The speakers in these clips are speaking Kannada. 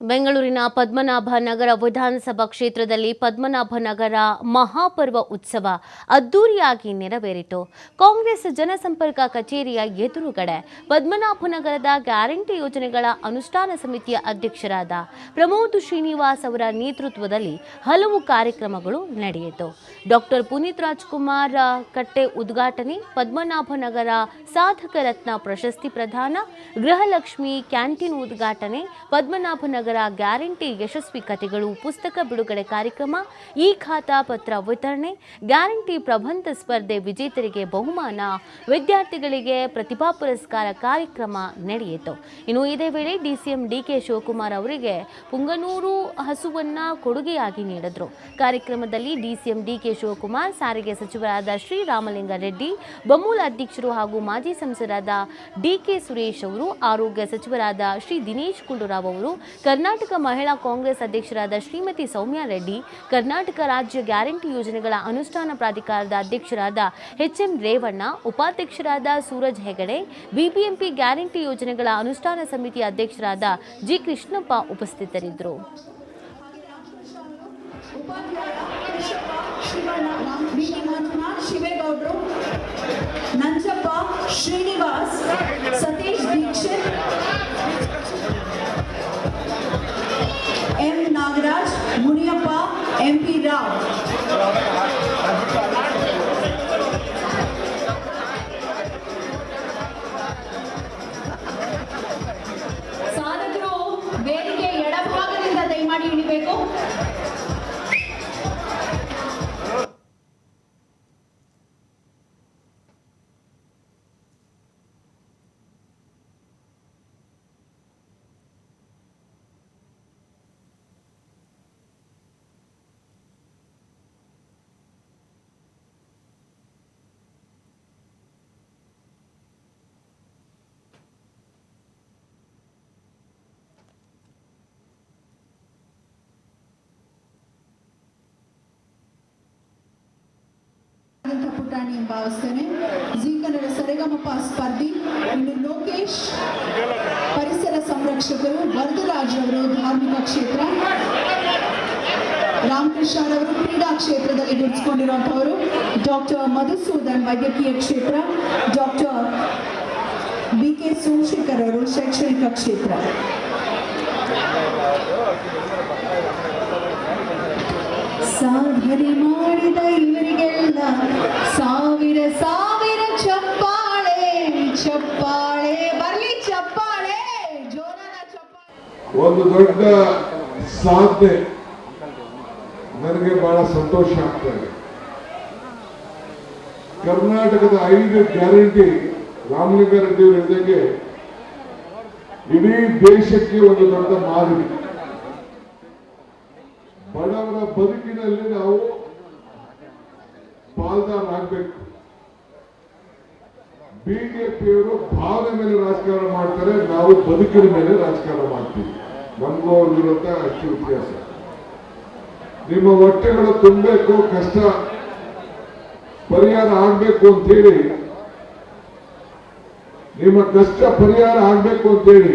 ಬೆಂಗಳೂರಿನ ಪದ್ಮನಾಭ ನಗರ ವಿಧಾನಸಭಾ ಕ್ಷೇತ್ರದಲ್ಲಿ ಪದ್ಮನಾಭ ನಗರ ಮಹಾಪರ್ವ ಉತ್ಸವ ಅದ್ದೂರಿಯಾಗಿ ನೆರವೇರಿತು. ಕಾಂಗ್ರೆಸ್ ಜನಸಂಪರ್ಕ ಕಚೇರಿಯ ಎದುರುಗಡೆ ಪದ್ಮನಾಭ ನಗರದ ಗ್ಯಾರಂಟಿ ಯೋಜನೆಗಳ ಅನುಷ್ಠಾನ ಸಮಿತಿಯ ಅಧ್ಯಕ್ಷರಾದ ಪ್ರಮೋದ್ ಶ್ರೀನಿವಾಸ್ ಅವರ ನೇತೃತ್ವದಲ್ಲಿ ಹಲವು ಕಾರ್ಯಕ್ರಮಗಳು ನಡೆಯಿತು. ಡಾಕ್ಟರ್ ಪುನೀತ್ ರಾಜ್ಕುಮಾರ್ ಕಟ್ಟೆ ಉದ್ಘಾಟನೆ, ಪದ್ಮನಾಭ ನಗರ ಸಾಧಕ ರತ್ನ ಪ್ರಶಸ್ತಿ ಪ್ರದಾನ, ಗೃಹಲಕ್ಷ್ಮಿ ಕ್ಯಾಂಟೀನ್ ಉದ್ಘಾಟನೆ, ಪದ್ಮನಾಭ ನಗರ ಗ್ಯಾರಂಟಿ ಯಶಸ್ವಿ ಕಥೆಗಳು, ಪುಸ್ತಕ ಬಿಡುಗಡೆ ಕಾರ್ಯಕ್ರಮ, ಈ ಖಾತಾ ಪತ್ರ ವಿತರಣೆ, ಗ್ಯಾರಂಟಿ ಪ್ರಬಂಧ ಸ್ಪರ್ಧೆ ವಿಜೇತರಿಗೆ ಬಹುಮಾನ, ವಿದ್ಯಾರ್ಥಿಗಳಿಗೆ ಪ್ರತಿಭಾ ಪುರಸ್ಕಾರ ಕಾರ್ಯಕ್ರಮ ನಡೆಯಿತು. ಇನ್ನು ಇದೇ ವೇಳೆ ಡಿಸಿಎಂ ಡಿಕೆ ಶಿವಕುಮಾರ್ ಅವರಿಗೆ ಪುಂಗನೂರು ಹಸುವನ್ನ ಕೊಡುಗೆಯಾಗಿ ನೀಡಿದ್ರು. ಕಾರ್ಯಕ್ರಮದಲ್ಲಿ ಡಿಸಿಎಂ ಡಿಕೆ ಶಿವಕುಮಾರ್, ಸಾರಿಗೆ ಸಚಿವರಾದ ಶ್ರೀರಾಮಲಿಂಗ ರೆಡ್ಡಿ, ಬಮೂಲ್ ಅಧ್ಯಕ್ಷರು ಹಾಗೂ ಮಾಜಿ ಸಂಸದರಾದ ಡಿಕೆ ಸುರೇಶ್ ಅವರು, ಆರೋಗ್ಯ ಸಚಿವರಾದ ಶ್ರೀ ದಿನೇಶ್ ಗುಂಡೂರಾವ್ ಅವರು ಕರ್ನಾಟಕ ಮಹಿಳಾ ಕಾಂಗ್ರೆಸ್ ಅಧ್ಯಕ್ಷರಾದ ಶ್ರೀಮತಿ ಸೌಮ್ಯಾ ರೆಡ್ಡಿ, ಕರ್ನಾಟಕ ರಾಜ್ಯ ಗ್ಯಾರಂಟಿ ಯೋಜನೆಗಳ ಅನುಷ್ಠಾನ ಪ್ರಾಧಿಕಾರದ ಅಧ್ಯಕ್ಷರಾದ ಎಚ್ ಎಂ ರೇವಣ್ಣ, ಉಪಾಧ್ಯಕ್ಷರಾದ ಸೂರಜ್ ಹೆಗಡೆ, ಬಿಬಿಎಂಪಿ ಗ್ಯಾರಂಟಿ ಯೋಜನೆಗಳ ಅನುಷ್ಠಾನ ಸಮಿತಿ ಅಧ್ಯಕ್ಷರಾದ ಜಿ ಕೃಷ್ಣಪ್ಪ ಉಪಸ್ಥಿತರಿದ್ದರು. Nanjappa Srinivas Satish Dixit MP Rao. ಸಾಧಕರು ವೇದಿಕೆ ಎಡಭಾಗದಿಂದ ದಯಮಾಡಿ ಇಳಿಬೇಕು ಅಂತ ಪುಟಾಣಿ ಭಾವಿಸ್ತೇನೆ ಜಿ ಕನ್ನಡ ಸರಿಗಮಪ ಸ್ಪರ್ಧಿ ಇನ್ನು ಲೋಕೇಶ್. ಪರಿಸರ ಸಂರಕ್ಷಕರು ವರದರಾಜ್ ಅವರು ಧಾರ್ಮಿಕ ಕ್ಷೇತ್ರ. ರಾಮಕೃಷ್ಣ ಅವರು ಕ್ರೀಡಾ ಕ್ಷೇತ್ರದಲ್ಲಿ ಗುರುತಿಸಿಕೊಂಡಿರುವಂತವರು ಡಾಕ್ಟರ್ ಮಧುಸೂದನ್ ವೈದ್ಯಕೀಯ ಕ್ಷೇತ್ರ. ಡಾಕ್ಟರ್ ಬಿ ಕೆ ಸೋಮಶೇಖರ್ ಅವರು ಶೈಕ್ಷಣಿಕ ಕ್ಷೇತ್ರ. ಸಾಧನೆ ಮಾಡಿದ ಇವರಿಗೆಲ್ಲ ಸಾವಿರ ಸಾವಿರ ಚಪ್ಪಾಳೆ ಚಪ್ಪಾಳೆ, ಬರ್ಲಿ ಚಪ್ಪಾಳೆ, ಜೋರಾದ ಚಪ್ಪಾಳೆ. ಒಂದು ದೊಡ್ಡ ಸಾಧನೆ ನನಗೆ ಬಹಳ ಸಂತೋಷ ಆಗ್ತಾ ಕರ್ನಾಟಕದ ಐದು ಗ್ಯಾರಂಟಿ ರಾಮಲಿಂಗಾರೆಡ್ಡಿ ಅವರು ಹೇಳಿದಂಗೆ ಇಡೀ ದೇಶಕ್ಕೆ ಒಂದು ದೊಡ್ಡ ಮಾದರಿ. ಬಡವರ ಬದುಕಿನಲ್ಲಿ ನಾವು ಪಾಲ್ದಾರರಾಗಬೇಕು. ಬಿಜೆಪಿಯವರು ಭಾವನೆ ಮೇಲೆ ರಾಜಕಾರಣ ಮಾಡ್ತಾರೆ, ನಾವು ಬದುಕಿನ ಮೇಲೆ ರಾಜಕಾರಣ ಮಾಡ್ತೀವಿ. ನಮಗೂ ಅವ್ರಿಗಿರುವಂತ ಅಷ್ಟು ವ್ಯತ್ಯಾಸ. ನಿಮ್ಮ ಹೊಟ್ಟೆಗಳು ತುಂಬಬೇಕು, ಕಷ್ಟ, ಪರಿಹಾರ ಆಗ್ಬೇಕು ಅಂತೇಳಿ ನಿಮ್ಮ ಕಷ್ಟ ಪರಿಹಾರ ಆಗ್ಬೇಕು ಅಂತೇಳಿ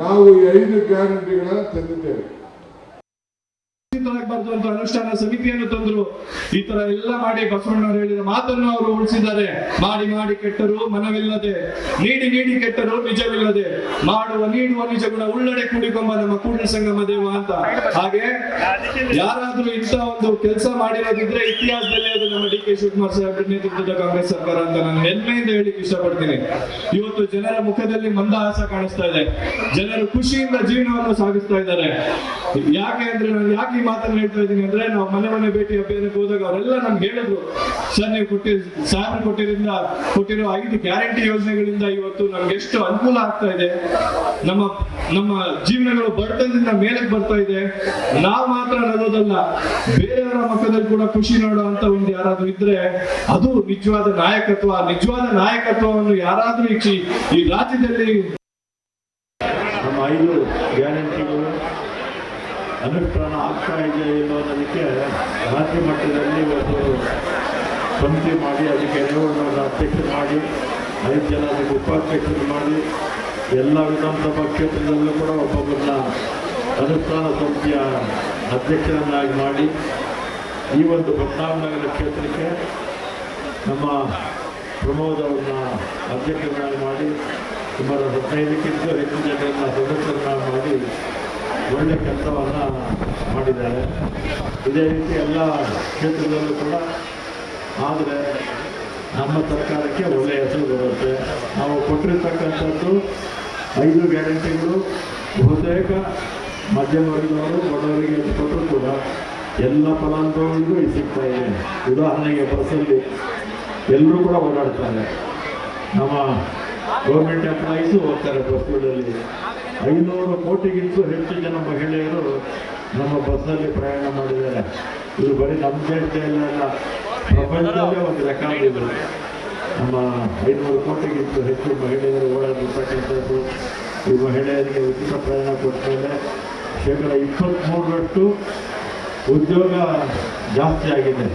ನಾವು ಐದು ಗ್ಯಾರಂಟಿಗಳನ್ನ ತಂದಿದ್ದೇವೆ. ಅಂತ ಅನುಷ್ಠಾನ ಸಮಿತಿಯನ್ನು ತಂದ್ರು. ಈ ತರ ಎಲ್ಲ ಮಾಡಿ ಬಸವಣ್ಣವರು ಹೇಳಿದ ಮಾತನ್ನು ಅವರು ಉಳಿಸಿದ್ದಾರೆ. ಮಾಡಿ ಮಾಡಿ ಕೆಟ್ಟರು ಮನವಿಲ್ಲದೆ, ನೀಡಿ ನೀಡಿ ಕೆಟ್ಟರು ನಿಜವಿಲ್ಲದೆ, ಮಾಡುವ, ನೀಡುವ ನಿಜ ಗುಣ ಉಳ್ಳಡೆ ಕೂಡಿಕೊಂಬ ನಮ್ಮ ಕೂಡಲ ಸಂಗಮ ದೇವ ಅಂತ. ಹಾಗೆ ಯಾರಾದ್ರೂ ಇಂಥ ಒಂದು ಕೆಲಸ ಮಾಡಿರೋದಿದ್ರೆ ಇತಿಹಾಸದಲ್ಲಿ ಅದು ನಮ್ಮ ಡಿ ಕೆ ಶಿವಕುಮಾರ್ ಸಾಹೇಬ್ ನೇತೃತ್ವದ ಕಾಂಗ್ರೆಸ್ ಸರ್ಕಾರ ಅಂತ ನಾನು ಹೆಮ್ಮೆಯಿಂದ ಹೇಳಿಕ್ಕೆ ಇಷ್ಟಪಡ್ತೀನಿ. ಇವತ್ತು ಜನರ ಮುಖದಲ್ಲಿ ಮಂದಹಾಸ ಕಾಣಿಸ್ತಾ ಇದೆ. ಜನರು ಖುಷಿಯಿಂದ ಜೀವನವನ್ನು ಸಾಗಿಸ್ತಾ ಇದ್ದಾರೆ. ಯಾಕೆ ಅಂದ್ರೆ ನಾನು ಯಾಕೆ ಈ ಮಾತನ್ನು ಹೇಳ್ತಾ ಅಂದ್ರೆ ನಾವು ಮನೆ ಮನೆ ಭೇಟಿ ಅಭಿಯಾನಕ್ಕೆ ಹೋದಾಗ ಅವರೆಲ್ಲ ನಮ್ಗೆ ಹೇಳಿದ್ರು, ಸರ್, ನೀವು ಸಾರ್ ಕೊಟ್ಟಿರಿಂದ ಕೊಟ್ಟಿರೋ ಐದು ಗ್ಯಾರಂಟಿ ಯೋಜನೆಗಳಿಂದ ಇವತ್ತು ನಮ್ಗೆ ಎಷ್ಟು ಅನುಕೂಲ ಆಗ್ತಾ ಇದೆ. ನಮ್ಮ ನಮ್ಮ ಜೀವನಗಳು ಬಡತನದಿಂದ ಮೇಲಕ್ಕೆ ಬರ್ತಾ ಇದೆ. ನಾವು ಮಾತ್ರ ನಗೋದಲ್ಲ ಬೇರೆಯವರ ಮಕ್ಕದಲ್ಲಿ ಕೂಡ ಖುಷಿ ನೋಡೋ ಅಂತ ಒಂದು ಯಾರಾದ್ರೂ ಇದ್ರೆ ಅದು ನಿಜವಾದ ನಾಯಕತ್ವ. ನಿಜವಾದ ನಾಯಕತ್ವವನ್ನು ಯಾರಾದ್ರೂ ಈ ರಾಜ್ಯದಲ್ಲಿ ನಮ್ಮ ಐದು ಗ್ಯಾರಂಟಿಗಳು ಅನುಷ್ಠಾನ ಆಗ್ತಾ ಇದೆ ಅನ್ನೋದಕ್ಕೆ ರಾಜ್ಯ ಮಟ್ಟದಲ್ಲಿ ಒಂದು ಸಮಿತಿ ಮಾಡಿ, ಅದಕ್ಕೆ ರೇವಣ್ಣವ್ರನ್ನ ಅಧ್ಯಕ್ಷರು ಮಾಡಿ, ಐದು ಜನ ಅದಕ್ಕೆ ಉಪಾಧ್ಯಕ್ಷರು ಮಾಡಿ, ಎಲ್ಲ ವಿಧಾನಸಭಾ ಕ್ಷೇತ್ರದಲ್ಲೂ ಕೂಡ ಒಬ್ಬೊಬ್ಬರನ್ನ ಅನುಷ್ಠಾನ ಸಮಿತಿಯ ಅಧ್ಯಕ್ಷರನ್ನಾಗಿ ಮಾಡಿ, ಈ ಒಂದು ಬದಲಾವಣೆಗಳ ಕ್ಷೇತ್ರಕ್ಕೆ ನಮ್ಮ ಪ್ರಮೋದ್ ಅವ್ರನ್ನ ಅಧ್ಯಕ್ಷರನ್ನಾಗಿ ಮಾಡಿ, ಸುಮಾರು ಹದಿನೈದಕ್ಕಿಂತ ಹೆಚ್ಚು ಜನರನ್ನ ಸದಸ್ಯರನ್ನಾಗಿ ಮಾಡಿ ಒಳ್ಳೆ ಕೆಲಸವನ್ನು ಮಾಡಿದ್ದಾರೆ. ಇದೇ ರೀತಿ ಎಲ್ಲ ಕ್ಷೇತ್ರದಲ್ಲೂ ಕೂಡ ಆದರೆ ನಮ್ಮ ಸರ್ಕಾರಕ್ಕೆ ಒಳ್ಳೆಯ ಹೆಸರು ಬರುತ್ತೆ. ನಾವು ಕೊಟ್ಟಿರ್ತಕ್ಕಂಥದ್ದು ಐದು ಗ್ಯಾರಂಟಿಗಳು, ಬಹುತೇಕ ಮಧ್ಯಮ ವರ್ಗದವರು ಬಡವರಿಗೆ ಕೊಟ್ಟರು ಕೂಡ ಎಲ್ಲ ಫಲಾನುಭವಿಗಳಿಗೂ ಇದು ಸಿಗ್ತಾ ಇದೆ. ಉದಾಹರಣೆಗೆ ಬಸ್ಸಲ್ಲಿ ಎಲ್ಲರೂ ಕೂಡ ಓಡಾಡ್ತಾರೆ. ನಮ್ಮ ಗೌರ್ಮೆಂಟ್ ಎಂಪ್ಲಾಯೀಸು ಹೋಗ್ತಾರೆ ಬಸ್ಗಳಲ್ಲಿ. ಐನೂರು ಕೋಟಿಗಿಂತೂ ಹೆಚ್ಚು ಜನ ಮಹಿಳೆಯರು ನಮ್ಮ ಬಸ್ಸಲ್ಲಿ ಪ್ರಯಾಣ ಮಾಡಿದ್ದಾರೆ. ಇದು ಬರೀ ನಮ್ಮ ದೇಶದಲ್ಲ ಪ್ರಪಂಚದಲ್ಲೇ ಒಂದು ರೆಕಾರ್ಡ್ ನಮ್ಮ ಐನೂರು ಕೋಟಿಗಿಂತ ಹೆಚ್ಚು ಮಹಿಳೆಯರು ಓಡಾಡಿರ್ತಕ್ಕಂಥದ್ದು. ಈ ಮಹಿಳೆಯರಿಗೆ ಉಚಿತ ಪ್ರಯಾಣ ಕೊಟ್ಟಮೇಲೆ ಶೇಕಡ ಇಪ್ಪತ್ತ್ಮೂರರಷ್ಟು ಉದ್ಯೋಗ ಜಾಸ್ತಿ ಆಗಿದೆ.